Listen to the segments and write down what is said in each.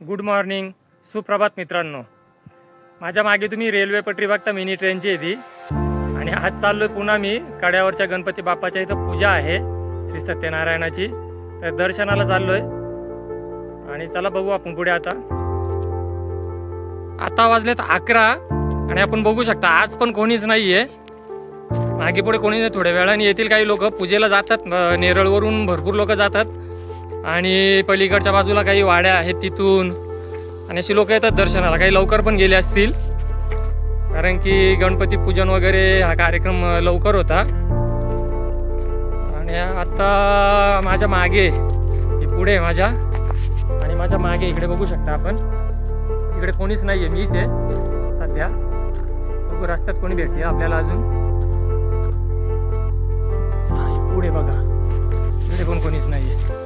Good morning सुप्रभात मित्रांनो. माझ्या मागे तुम्ही रेल्वे पटरी बघता मिनी ट्रेनची आहे ती. आणि आज चाललो पुन्हा मी कड्यावरच्या गणपती बाप्पाच्या इथं पूजा आहे श्री सत्यनारायणाची. तर दर्शनाला चाललो आहे आणि चला बघू आपण पुढे आता. आता वाजलेत अकरा आणि आपण बघू शकता आज पण कोणीच नाही आहे मागे पुढे कोणी नाही थोड्या वेळाने येतील काही लोक. पूजेला जातात नेरळवरून भरपूर लोक जातात. आणि पलीकडच्या बाजूला काही वाड्या आहेत तिथून. आणि अशी लोक येतात दर्शनाला. काही लवकर पण गेले असतील. कारण की गणपती पूजन वगैरे हा कार्यक्रम लवकर होता. आणि आता माझ्या मागे हे पुढे माझ्या. आणि माझ्या मागे इकडे बघू शकता आपण. इकडे कोणीच नाही आहे मीच आहे सध्या. बघू रस्त्यात कोणी भेटते आपल्याला अजून. पुढे बघा. इकडे पण कोणीच नाही आहे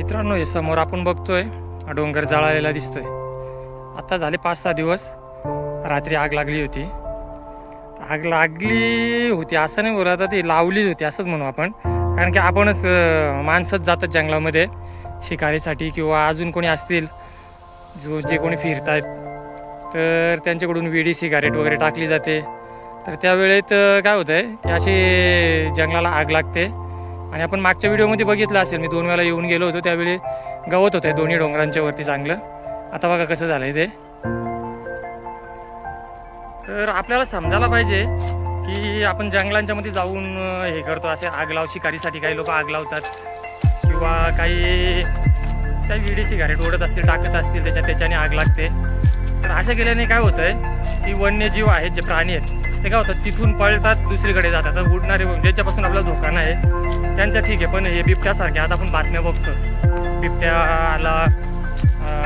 मित्रांनो हे समोर आपण बघतोय डोंगर जळालेला दिसतोय. आता झाले पाच सहा दिवस रात्री आग लागली होती. आग लागली होती असं नाही बोलत आता ती लावलीच होती असंच म्हणू आपण. कारण की आपणच माणसंच जातात जंगलामध्ये शिकारीसाठी किंवा अजून कोणी असतील जो जे कोणी फिरत आहेत तर त्यांच्याकडून विडी सिगारेट वगैरे टाकली जाते. तर त्यावेळेत काय होतं आहे की अशी जंगलाला आग लागते. आणि आपण मागच्या व्हिडिओमध्ये बघितलं असेल मी दोन वेळा येऊन गेलो होतो त्यावेळी गवत होतं दोन्ही डोंगरांच्या वरती चांगलं. आता बघा कसं झालंय ते. तर आपल्याला समजायला पाहिजे की आपण जंगलांच्या मध्ये जाऊन हे करतो असे आग लाव शिकारीसाठी काही लोक आग लावतात. किंवा काही काही विडी सिगारेट ओढत असतील टाकत असतील त्याच्यात त्याच्याने आग लागते. तर अशा केल्याने काय होतं आहे की वन्यजीव आहेत जे प्राणी आहेत ते काय होतात तिथून पळतात दुसरीकडे जातात. तर उडणारे ज्याच्यापासून आपला धोका नाही त्यांचं ठीक आहे पण हे बिबट्यासारखे आता आपण बातम्या बघतो बिबट्या आला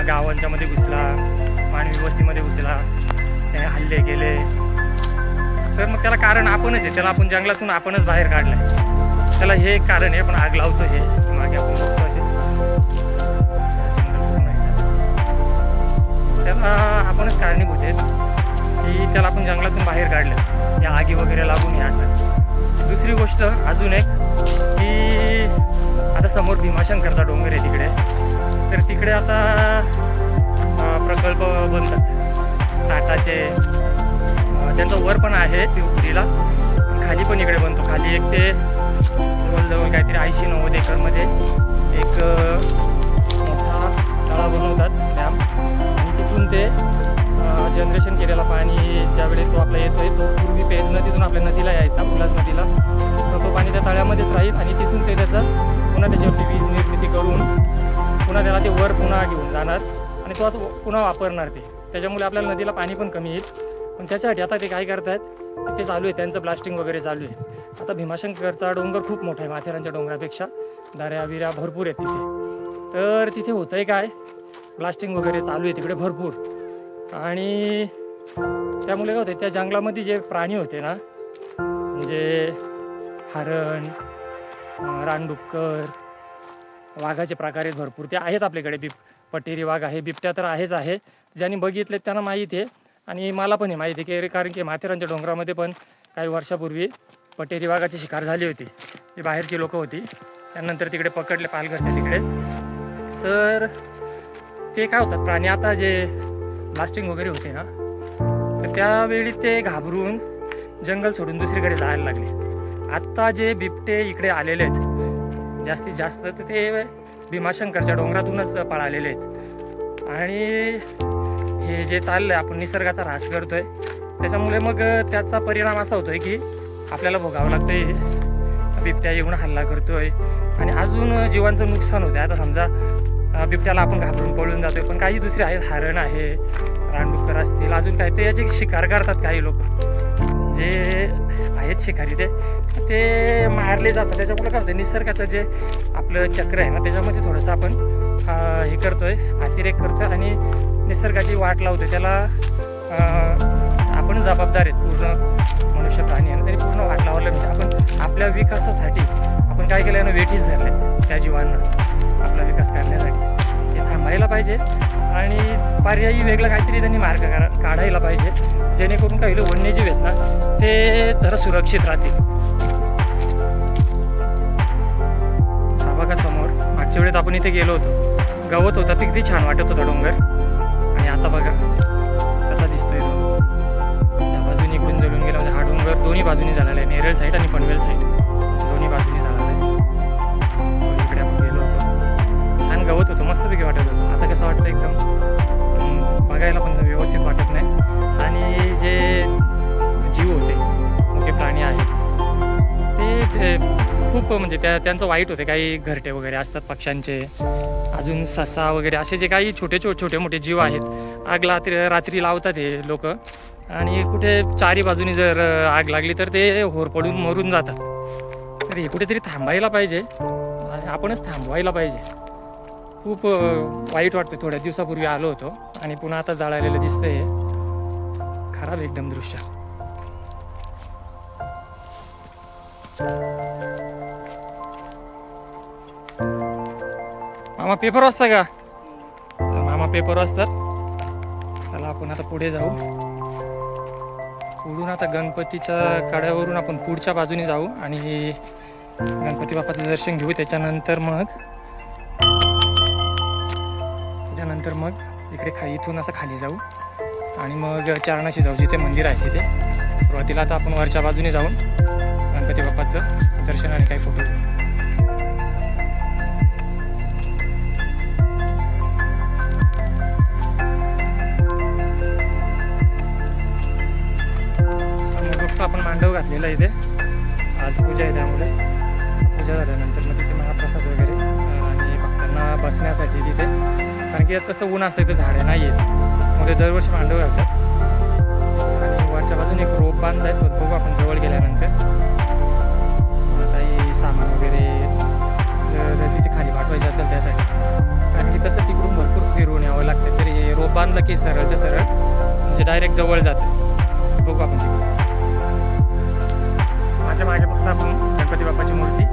गावांच्यामध्ये घुसला मानवी वस्तीमध्ये घुसला त्याने हल्ले केले. तर मग त्याला कारण आपणच आहे. त्याला आपण जंगलातून आपणच बाहेर काढलं त्याला हे एक कारण आहे पण आग लावतो हे. मागे आपण बघतो असे. त्याला आपणच कारणीभूत आहेत. की त्याला आपण जंगलातून बाहेर काढलं. या आगी वगैरे लागून हे असं. दुसरी गोष्ट अजून एक. की आता समोर भीमाशंकरचा डोंगर आहे तिकडे. तर तिकडे आता प्रकल्प बनतात. टाटाचे त्यांचं वर पण आहे पिवपुरीला. खाली पण इकडे बनतो. खाली एक ते जवळजवळ काहीतरी ऐंशी नव्वद एकरमध्ये एक मोठा तळा बनवतात डॅम. आणि तिथून ते जनरेशन केलेला पाणी ज्यावेळी तो आपला येतोय तो पूर्वी पेज नदीतून आपल्या नदीला यायचा उल्हास नदीला. तर तो पाणी त्या तळ्यामध्येच राहील आणि तिथून ते त्याचं पुन्हा त्याच्यावरती वीज निर्मिती करून पुन्हा त्याला ते वर पुन्हा घेऊन जाणार आणि तो असं पुन्हा वापरणार ते. त्याच्यामुळे आपल्याला नदीला पाणी पण कमी येईल. पण त्याच्यासाठी आता ते काय करत आहेत ते चालू आहे त्यांचं ब्लास्टिंग वगैरे चालू आहे. आता भीमाशंकरचा डोंगर खूप मोठा आहे माथेरानच्या डोंगरापेक्षा. दाऱ्या विऱ्या भरपूर आहेत तिथे. तर तिथे होतं आहे काय? ब्लास्टिंग वगैरे चालू आहे तिकडे भरपूर. आणि त्यामुळे काय होते त्या जंगलामध्ये जे प्राणी होते ना म्हणजे हरण रानडुक्कर वाघाचे प्रकार आहेत भरपूर. ते आहेत आपल्याकडे. बिब पटेरी वाघ आहे बिबट्या तर आहेच आहे. ज्यांनी बघितले त्यांना माहीत आहे. आणि मला पण हे माहिती आहे की कारण की माथेरानच्या डोंगरामध्ये पण काही वर्षापूर्वी पटेरी वाघाची शिकार झाली होती. जी बाहेरची लोकं होती. त्यानंतर तिकडे पकडले पालघरच्या तिकडे. तर ते काय होतात प्राणी. आता जे ब्लास्टिंग वगैरे होते ना त्यावेळी ते घाबरून जंगल सोडून दुसरीकडे जायला लागले. आत्ता जे बिबटे इकडे आलेले आहेत जास्तीत जास्त तर ते भीमाशंकरच्या डोंगरातूनच पळालेले आहेत. आणि हे जे चाललं आहे आपण निसर्गाचा ऱ्हास करतोय त्याच्यामुळे मग त्याचा परिणाम असा होतोय की आपल्याला भोगावं लागतंय. बिबट्या येऊन हल्ला करतोय. आणि अजून जीवांचं नुकसान होतं आता समजा बिबट्याला आपण घाबरून पळून जातो पण काही दुसरे आहेत हरण आहे रानडुक्कर असतील अजून काय ते याचे शिकार करतात काही लोक. जे आहेत शिकारी ते ते मारले जातात. त्याच्यामुळे काय होतं निसर्गाचं जे आपलं चक्र आहे ना त्याच्यामध्ये थोडंसं आपण अं, हे करतोय अतिरेक आहे आणि निसर्गाची वाट लावतो त्याला आपण जबाबदार आहेत पूर्ण मनुष्य प्राणी आणि त्यांनी पूर्ण वाट लावलं म्हणजे आपण आपल्या विकासासाठी आपण काय केलं ना वेठीच धरले त्या जीवांना. आपला विकास करण्यासाठी. हे थांबायला पाहिजे आणि पर्यायी वेगळं काहीतरी त्यांनी मार्ग करा- काढायला पाहिजे. जेणेकरून काही लोक वन्यजीव आहेत ना ते जरा सुरक्षित राहतील. बघा समोर. मागच्या वेळेस आपण इथे गेलो होतो. गवत होता ते किती छान वाटत होता डोंगर. आणि आता बघा कसा दिसतोय तो. या बाजूने इकडून जळून गेला म्हणजे हा डोंगर दोन्ही बाजूनी झालेला आहे नेरळ साईड आणि पनवेल साईड होतो गवत होतं मस्तपैकी वाटत होतं. आता कसं वाटतं एकदम? बघायला पण व्यवस्थित वाटत नाही. आणि जे जीव होते मोठे प्राणी आहेत ते खूप म्हणजे त्या त्यांचं वाईट होते. काही घरटे वगैरे असतात पक्ष्यांचे अजून ससा वगैरे असे जे काही छोटे छोटे छोटे मोठे जीव आहेत. आग रात्री रात्री लावतात हे लोक. आणि कुठे चारी बाजूनी जर आग लागली तर ते होरपडून मरून जातात. तर हे कुठेतरी थांबायला पाहिजे. आणि आपणच थांबवायला पाहिजे. खूप वाईट वाटतं थोड्या दिवसापूर्वी आलो होतो आणि पुन्हा आता जाळालेलं दिसतंय. खराब एकदम दृश्य. मामा पेपर वाजता का? मामा पेपर वाचतात. चला आपण आता पुढे जाऊ. पुढून आता गणपतीच्या कड्यावरून आपण पुढच्या बाजूने जाऊ आणि गणपती बाप्पाचं दर्शन घेऊ. त्याच्यानंतर मग त्याच्यानंतर मग इकडे खाली इथून असं खाली जाऊ. आणि मग चारणाशी जाऊ जिथे मंदिर आहे तिथे. सुरुवातीला आता आपण वरच्या बाजूने जाऊन गणपती बाप्पाचं दर्शन आणि काही फोटो घेऊ. समोर बघतो आपण मांडव घातलेला आहे इथे. आज पूजा आहे त्यामुळे. पूजा झाल्यानंतर मग तिथे महाप्रसाद वगैरे आणि भक्तांना बसण्यासाठी तिथे. कारण की तसं ऊन असतं इथं झाडे नाही आहेत मग ते दरवर्षी मांडव घालतात. आणि वरच्या बाजून एक रोप बांधलाय तो बघू आपण जवळ गेल्यानंतर. काही सामान वगैरे जर तिथे खाली पाठवायचं असेल त्यासाठी. कारण की तसं तिकडून भरपूर फिरून यावं लागतं. तरी हे रोप बांधलं की सरळच्या सरळ म्हणजे डायरेक्ट जवळ जातं. बघू आपण तिकडे माझ्या मागे फक्त आपण गणपती बाप्पाची मूर्ती.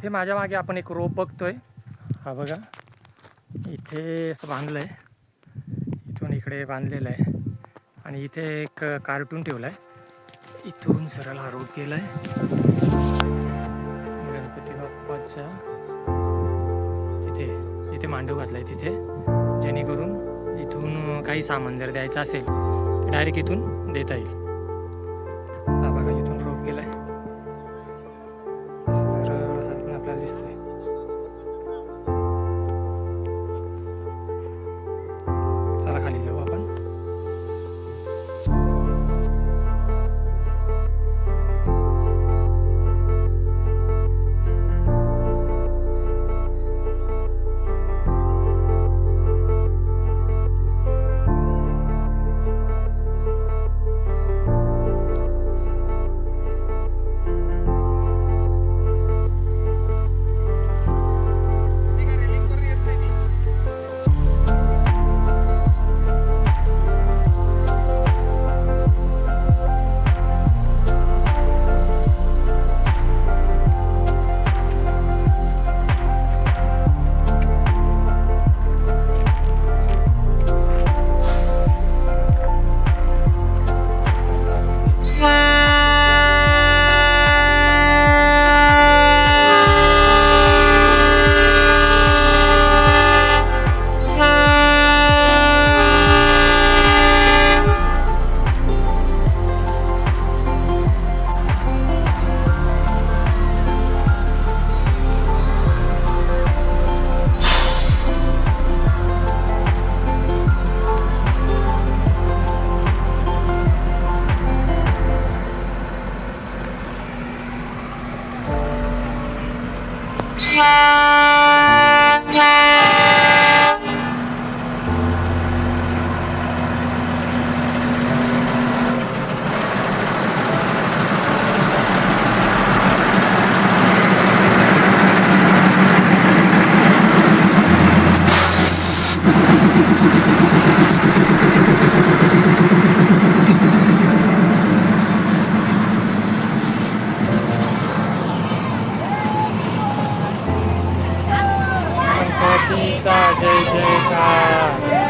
इथे माझ्या मागे आपण एक रोप बघतोय. हा बघा. इथे असं बांधलं आहे इथून इकडे बांधलेलं आहे. आणि इथे एक कार्टून ठेवलं आहे इथून सरळ हा रोप गेला आहे गणपती बाप्पाच्या तिथे इथे मांडव घातला आहे तिथे. जेणेकरून इथून काही सामान जर द्यायचं असेल डायरेक्ट इथून देता येईल. Pizza JJ Car.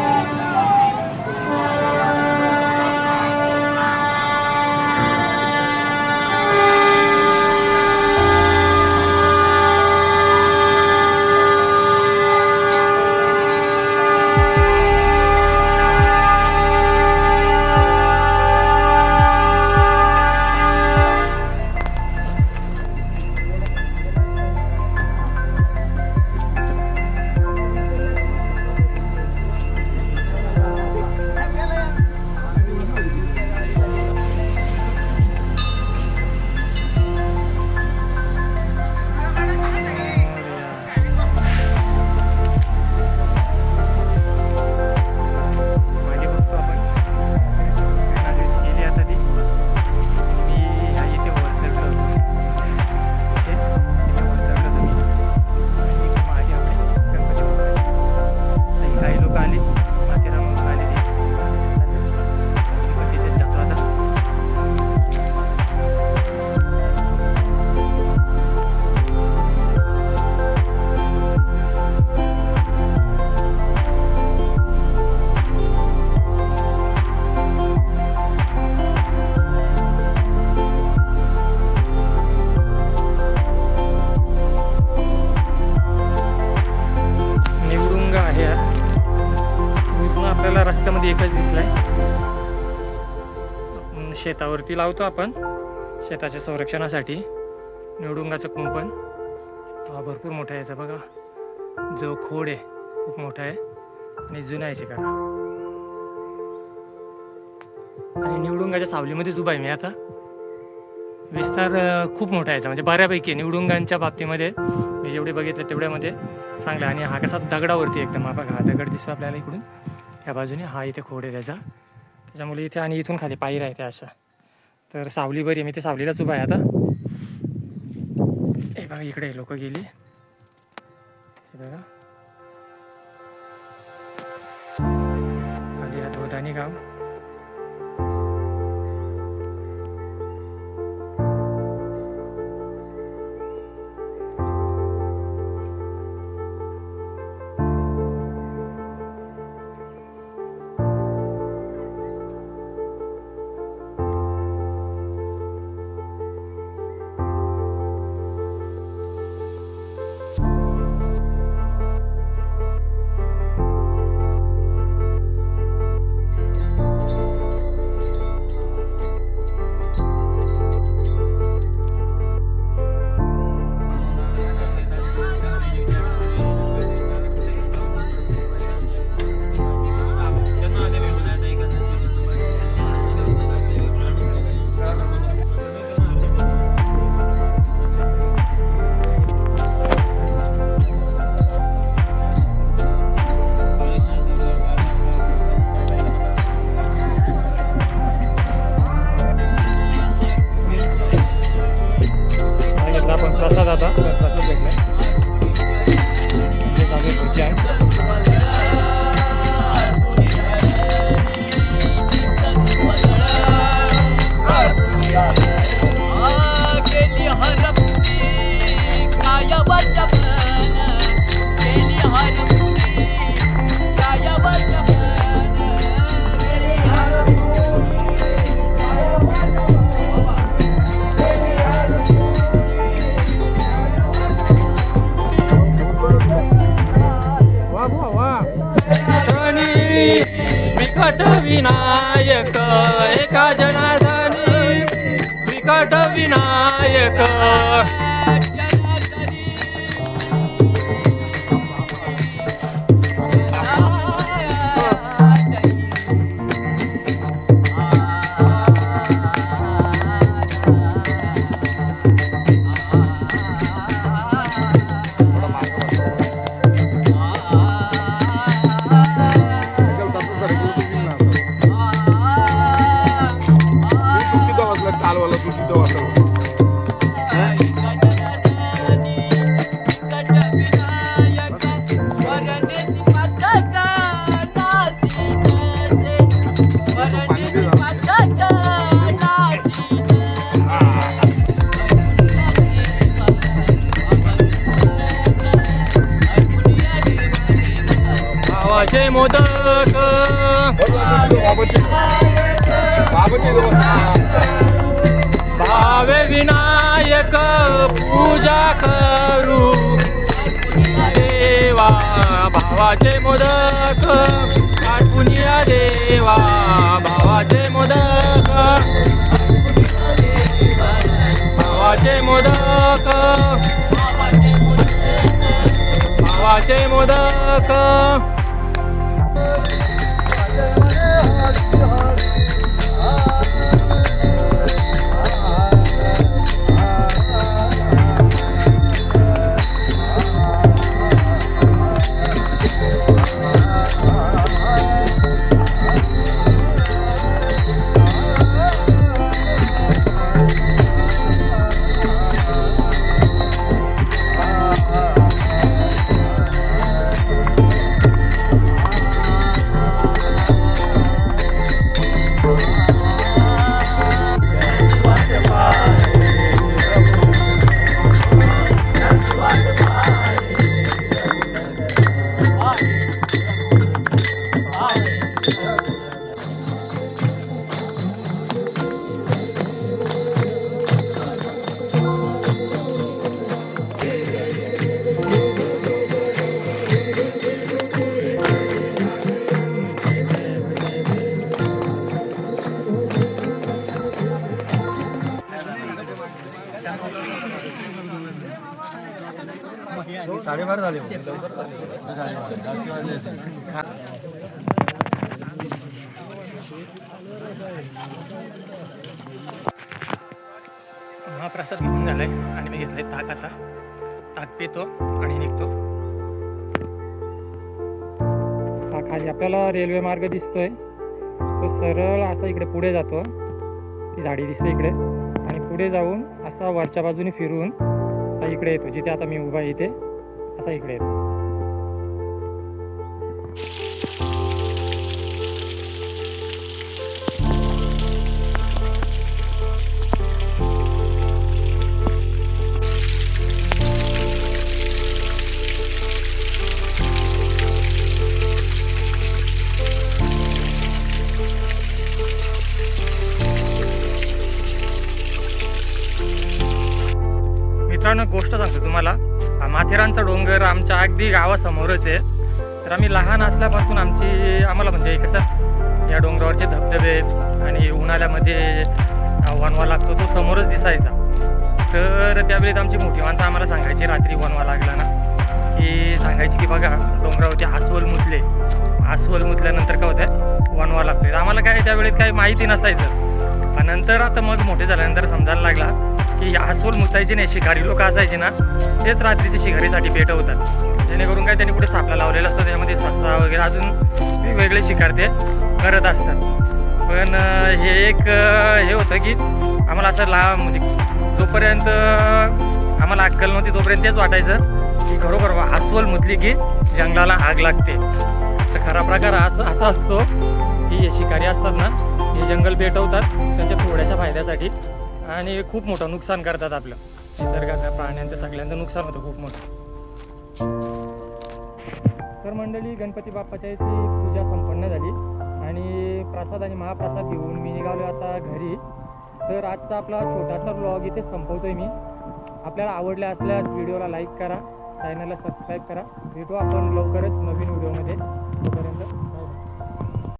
शेतावरती लावतो आपण. शेताच्या संरक्षणासाठी. निवडुंगाचं कुंपण. भरपूर मोठा आहे याचा बघा. जो खोड आहे खूप मोठा आहे. आणि जुना आहे शिकार आणि निवडुंगाच्या सावलीमध्येच उभा आहे मी आता. विस्तार खूप मोठा आहे याचा. म्हणजे बऱ्यापैकी निवडुंगांच्या बाबतीमध्ये मी जेवढे बघितले तेवढ्यामध्ये चांगलं आहे. आणि हा कसा दगडावरती एकदम. हा बघा हा दगड दिसतो आपल्याला इकडून. या बाजूने हा इथे खोड आहे त्याचा. त्याच्यामुळे इथे आणि इथून खाली पायऱ्या आहेत त्या अशा. तर सावली बरी आहे मी ते सावलीलाच उभा आहे आता. हे बघा इकडे लोक गेली. हे बघा. धोदानी गाव. विकट विनायक एका जनार्दनी विकट विनायक. पूजा करू. देवा भावाचे मोदक. आठवूनिया देवा भावाचे मोदक. भावाचे मोदक. भावाचे मोदक. महाप्रसाद घेऊन झालाय आणि मी घेतलाय ताक आता. ताक पितो आणि निघतो. हा खाली आपल्याला रेल्वे मार्ग दिसतोय. तो सरळ असा इकडे पुढे जातो. ती झाडी दिसते इकडे. आणि पुढे जाऊन असा वरच्या बाजूने फिरून इकडे येतो. जिथे आता मी उभा आहे इथे. असा इकडे येतो. मित्रांनो गोष्ट सांगतो तुम्हाला. माथेरानचा डोंगर आमच्या अगदी गावासमोरच आहे. तर आम्ही लहान असल्यापासून आमची आम्हाला म्हणजे कसं या डोंगरावरचे धबधबे आणि उन्हाळ्यामध्ये वनवा लागतो तो समोरच दिसायचा. तर त्यावेळेत आमची मोठी माणसं आम्हाला सांगायची रात्री वनवा लागला ना. की सांगायची की बघा डोंगरावरती अस्वल मुतले. अस्वल मुतल्यानंतर काय होतं वनवा लागतोय. तर आम्हाला काय त्यावेळेत काही माहिती नसायचं. पण नंतर आता मग मोठे झाल्यानंतर समजायला लागला की अस्वल मुतायचे नाही शिकारी लोक असायचे ना तेच रात्रीचे शिकारीसाठी पेटवतात जेणेकरून काय त्यांनी कुठे सापला लावलेला असतो त्यामध्ये ससा वगैरे अजून वेगवेगळे शिकार ते करत असतात. पण हे एक हे होतं की आम्हाला असं ला म्हणजे जोपर्यंत आम्हाला अक्कल नव्हती तोपर्यंत तेच वाटायचं की खरोखर अस्वल मुतली की जंगलाला आग लागते. तर खरा प्रकार असं असा असतो की हे शिकारी असतात ना हे जंगल पेटवतात त्यांच्या थोड्याशा फायद्यासाठी. आणि खूप मोठं नुकसान करतात आपलं. निसर्गाचं प्राण्यांचं सगळ्यांचं नुकसान होतं खूप मोठं. तर मंडळी गणपती बाप्पाच्या इथे पूजा संपन्न झाली. आणि प्रसाद आणि महाप्रसाद घेऊन मी निघालो आता घरी. तर आजचा आपला छोटासा ब्लॉग इथे संपवतोय मी. आपल्याला आवडल्या असल्यास व्हिडिओला लाईक करा चॅनलला सबस्क्राईब करा. भेटू आपण लवकरच नवीन व्हिडिओमध्ये.